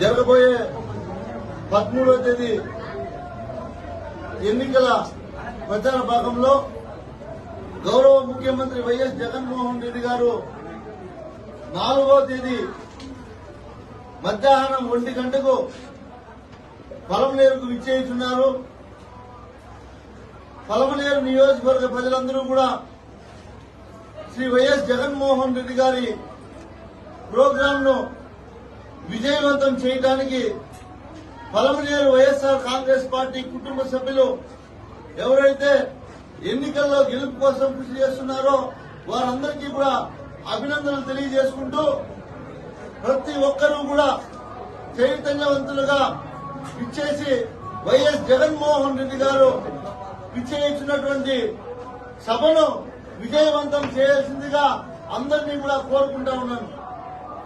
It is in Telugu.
జరగబోయే పదమూడవ తేదీ ఎన్నికల ప్రచార భాగంలో గౌరవ ముఖ్యమంత్రి వైఎస్ జగన్మోహన్ రెడ్డి గారు నాలుగో తేదీ మధ్యాహ్నం ఒంటి గంటకు పొలంనేరుకు విచ్చేస్తున్నారు పొలమనేరు నియోజకవర్గ ప్రజలందరూ కూడా శ్రీ వైఎస్ జగన్మోహన్ రెడ్డి గారి ప్రోగ్రాంను విజయవంతం చేయడానికి పలమనేరు వైఎస్ఆర్ కాంగ్రెస్ పార్టీ కుటుంబ సభ్యులు ఎవరైతే ఎన్నికల్లో గెలుపు కోసం కృషి చేస్తున్నారో వారందరికీ కూడా అభినందనలు తెలియజేసుకుంటూ ప్రతి ఒక్కరూ కూడా చైతన్యవంతులుగా ఇచ్చేసి వైఎస్ జగన్మోహన్ రెడ్డి గారు ఇచ్చేయించినటువంటి సభను విజయవంతం చేయాల్సిందిగా అందరినీ కూడా కోరుకుంటా ఉన్నాను.